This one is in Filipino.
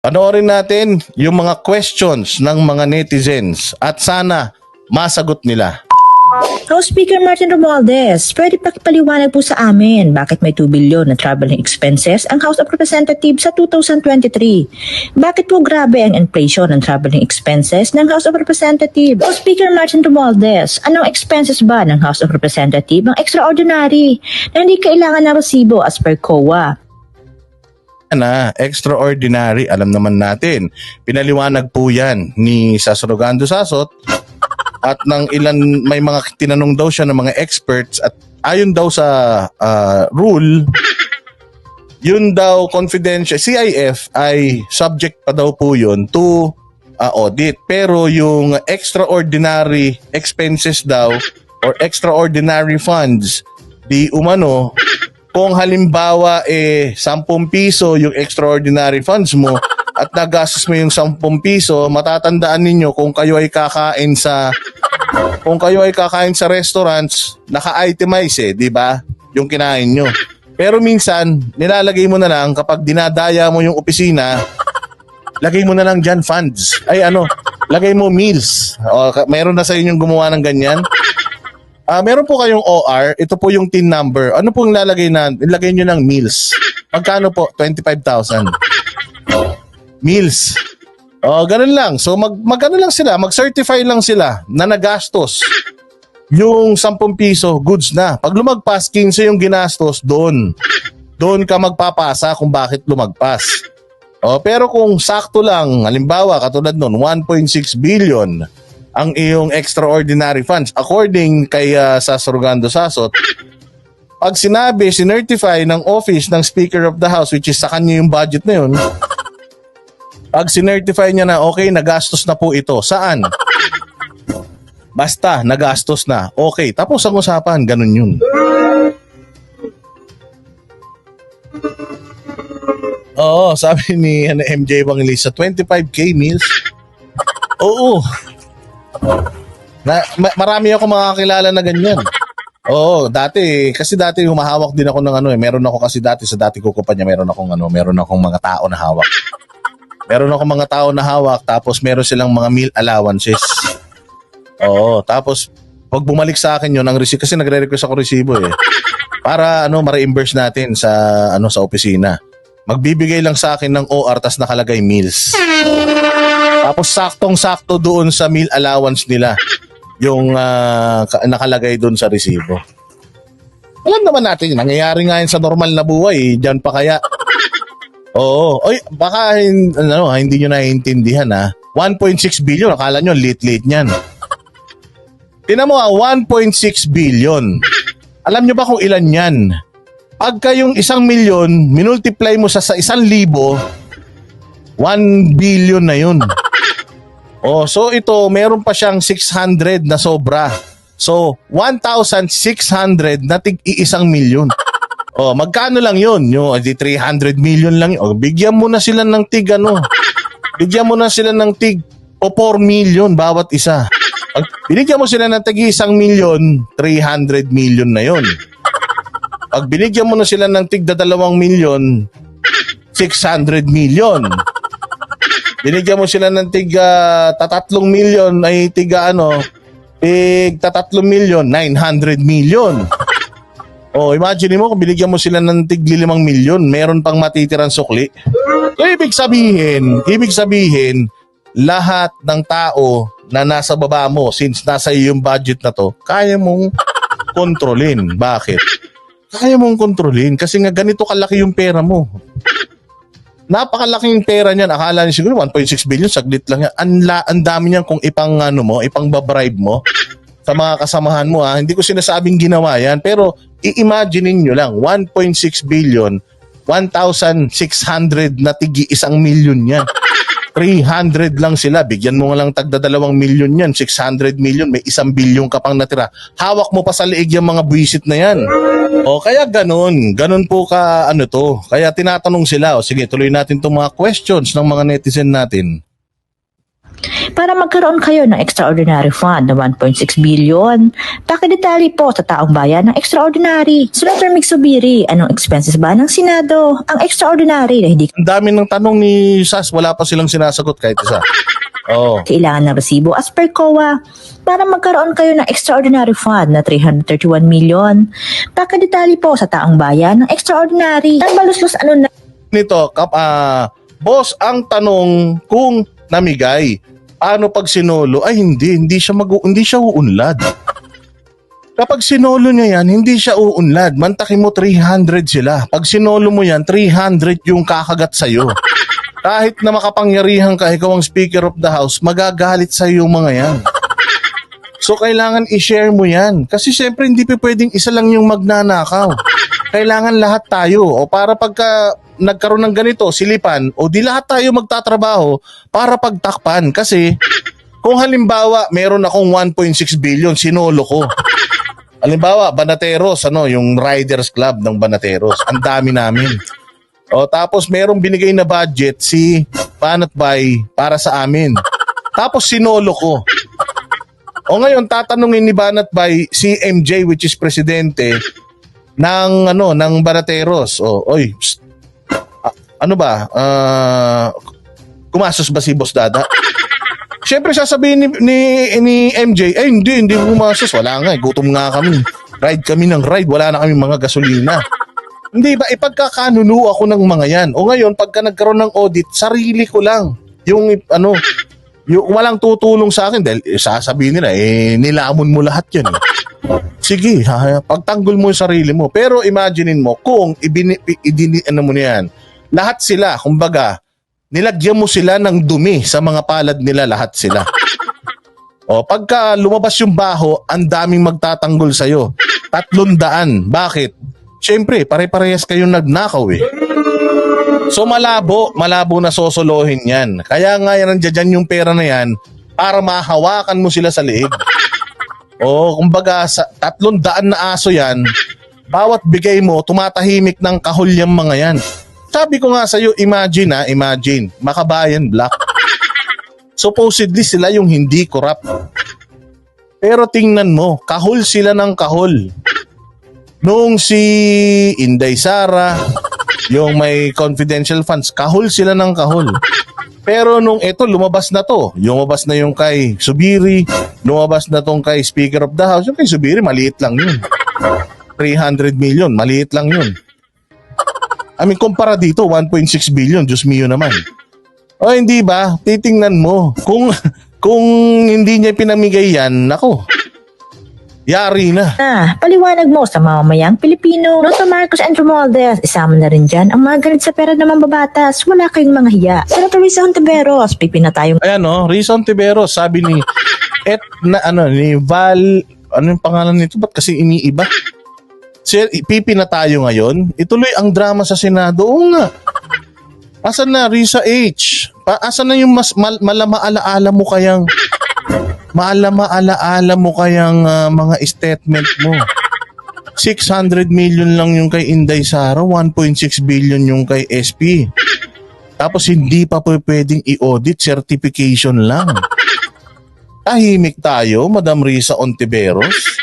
Panoorin natin yung mga questions ng mga netizens at sana masagot nila. House Speaker Martin Romualdez, pwede pakipaliwanag po sa amin bakit may 2 billion na traveling expenses ang House of Representatives sa 2023? Bakit po grabe ang inflation ng traveling expenses ng House of Representatives? House Speaker Martin Romualdez, anong expenses ba ng House of Representatives ang extraordinary na hindi kailangan ng resibo as per COA? Na extraordinary, alam naman natin. Pinaliwanag po yan ni Sasorogando Sasot at ng ilan, may mga tinanong daw siya ng mga experts at ayon daw sa ah, rule, yun daw confidential, CIF ay subject pa daw po yun to ah, audit. Pero yung extraordinary expenses daw or extraordinary funds, di umano, kung halimbawa eh 10 piso yung extraordinary funds mo at nagastos mo yung 10 piso, matatandaan ninyo kung kayo ay kakain sa kung kayo ay kakain sa restaurants, naka-itemize eh, 'di ba? Yung kinain nyo. Pero minsan, nilalagay mo na lang kapag dinadaya mo yung opisina, lagay mo na lang dyan funds. Ay ano, lagay mo meals. O, meron na sa inyong gumawa ng ganyan. Ah, meron po kayong OR, ito po yung TIN number. Ano po yung lalagay na, ilagay nyo ng meals. Magkano po? 25,000. Meals. Oh, ganun lang. So mag magano lang sila, mag-certify lang sila na nagastos. Yung 10 piso, goods na. Pag lumagpas 15 yung ginastos, doon. Doon ka magpapasa kung bakit lumagpas. Oh, pero kung sakto lang, halimbawa katulad nun, 1.6 billion ang iyong extraordinary funds according kay uh, Sasorgando Sasot pag sinabi, sinertify ng office ng Speaker of the House which is sa kanya yung budget na yun pag sinertify niya na okay, nagastos na po ito. Saan? Basta, nagastos na. Okay, tapos ang usapan, ganun yun. Oo, sabi ni ano, MJ Evangelista, 25k meals. Oo. Na, ma- marami ako makakilala na ganyan. Oo, dati kasi dati humahawak din ako ng ano eh. Meron ako kasi dati sa dati ko kumpanya, meron akong ano, meron akong mga tao na hawak. Meron akong mga tao na hawak tapos meron silang mga meal allowances. Oo, tapos pag bumalik sa akin 'yon ang receipt kasi nagre-request ako resibo eh. Para ano, ma-reimburse natin sa ano sa opisina. Magbibigay lang sa akin ng OR tas nakalagay meals. Tapos saktong-sakto doon sa meal allowance nila yung ah, ka- nakalagay doon sa resibo. Alam naman natin, nangyayari nga yun sa normal na buhay. Diyan pa kaya. Oo. Oy, baka ano, hindi nyo naiintindihan ha. 1.6 billion, akala nyo late-late niyan. Tinan mo ah, 1.6 billion. Alam nyo ba kung ilan yan? Pagka yung isang milyon, minultiply mo sa, sa isang libo, 1 billion na yun. Oh, so ito, meron pa siyang 600 na sobra. So, 1,600 na tig iisang milyon. Oh, magkano lang yun? Yung di 300 million lang. Oh, bigyan mo na sila ng tig ano. Bigyan mo na sila ng tig o 4 million bawat isa. Pag binigyan mo sila ng tig isang milyon, 300 million na yun. Pag binigyan mo na sila ng tig dalawang milyon, 600 million. Binigyan mo sila ng tiga tatatlong milyon ay tiga ano, tig tatatlong milyon, 900 million. Oh, imagine mo kung binigyan mo sila ng tig limang milyon, meron pang matitirang sukli. So, ibig sabihin, ibig sabihin, lahat ng tao na nasa baba mo, since nasa iyo yung budget na to, kaya mong kontrolin. Bakit? Kaya mong kontrolin kasi nga ganito kalaki yung pera mo napakalaking pera niyan. Akala niya siguro 1.6 billion, saglit lang yan. Ang, la, dami niyan kung ipang ano mo, ipang babribe mo sa mga kasamahan mo ha. Hindi ko sinasabing ginawa yan, pero i-imagine niyo lang, 1.6 billion, 1,600 na tigi isang milyon yan. 300 lang sila, bigyan mo nga lang tagda dalawang milyon yan, 600 million, may isang bilyon ka pang natira. Hawak mo pa sa liig yung mga buwisit na yan. O kaya ganun, ganun po ka ano to. Kaya tinatanong sila, o sige tuloy natin itong mga questions ng mga netizen natin. Para magkaroon kayo ng extraordinary fund na 1.6 billion, pakidetali po sa taong bayan ng extraordinary. Senator Migsubiri, anong expenses ba ng Senado? Ang extraordinary na hindi Ang dami ng tanong ni Sas, wala pa silang sinasagot kahit isa. Oo. kailangan ng resibo as per COA para magkaroon kayo ng extraordinary fund na 331 million. Pakadetali po sa taong bayan ng extraordinary. Ang baluslos ano na Nito, kap, ah, boss, ang tanong kung namigay, paano pag sinolo? Ay hindi, hindi siya mag hindi siya uunlad. Kapag sinolo niya yan, hindi siya uunlad. Mantakin mo 300 sila. Pag sinolo mo yan, 300 yung kakagat sa'yo. Kahit na makapangyarihan ka, ikaw ang Speaker of the House, magagalit sa yung mga yan. So kailangan i-share mo yan. Kasi syempre hindi pa pwedeng isa lang yung magnanakaw. Kailangan lahat tayo. O para pagka nagkaroon ng ganito, silipan, o di lahat tayo magtatrabaho para pagtakpan. Kasi kung halimbawa meron akong 1.6 billion, sinolo ko. Halimbawa, Banateros, ano, yung Riders Club ng Banateros. Ang dami namin. O tapos merong binigay na budget si Banat Bay para sa amin. Tapos sinolo ko. O ngayon tatanungin ni Banat Bay si MJ which is presidente ng ano ng Banateros. O oy. psst. Ano ba? Ah, kumasos ba si Boss Dada? Siyempre sasabihin ni, ni, ni MJ, eh hindi, hindi kumasos. Wala nga, eh, gutom nga kami. Ride kami ng ride, wala na kami mga gasolina. Hindi ba, ipagkakanuno ako ng mga yan. O ngayon, pagka nagkaroon ng audit, sarili ko lang. Yung ano, yung walang tutulong sa akin dahil eh, sasabihin nila, eh, nilamon mo lahat yan. eh. Sige, ha, pagtanggol mo yung sarili mo. Pero imaginein mo, kung ibini, idini, ano mo na yan, lahat sila, kumbaga, nilagyan mo sila ng dumi sa mga palad nila, lahat sila. O, pagka lumabas yung baho, ang daming magtatanggol sa'yo. Tatlong daan. Bakit? Siyempre, pare-parehas kayong nagnakaw eh. So malabo, malabo na sosolohin yan. Kaya nga yan, nandiyan yung pera na yan para mahawakan mo sila sa liig. O, kumbaga, sa tatlong daan na aso yan, bawat bigay mo, tumatahimik ng kahul yung mga yan. Sabi ko nga sa'yo, imagine ha, imagine, makabayan black. Supposedly sila yung hindi corrupt. Pero tingnan mo, kahul sila ng kahul. Nung si Inday Sara, yung may confidential funds, kahul sila ng kahul. Pero nung ito, lumabas na to. Lumabas na yung kay Subiri, lumabas na tong kay Speaker of the House. Yung kay Subiri, maliit lang yun. 300 million, maliit lang yun. I mean, kumpara dito, 1.6 billion, Diyos mio naman. O hindi ba? Titingnan mo. Kung kung hindi niya pinamigay yan, nako. Yari na. na, paliwanag mo sa mamamayang Pilipino. Noto Marcos and Romualdez, isama na rin dyan ang mga ganit sa pera ng mambabatas. Wala kayong mga hiya. Senator Risa Hontiveros, pipina tayong Ayan no, Rizon Tiberos, sabi ni et na ano ni Val ano yung pangalan nito? Ba't kasi iniiba? Sir, pipi na tayo ngayon. Ituloy ang drama sa Senado. Oo nga. Asan na Risa H? Pa, asan na yung mas mal, malamaalaala mo kayang malamaalaala mo kayang ah, mga statement mo? 600 million lang yung kay Inday Sara, 1.6 billion yung kay SP. Tapos hindi pa po pwedeng i-audit, certification lang. Tahimik tayo, Madam Risa Ontiveros.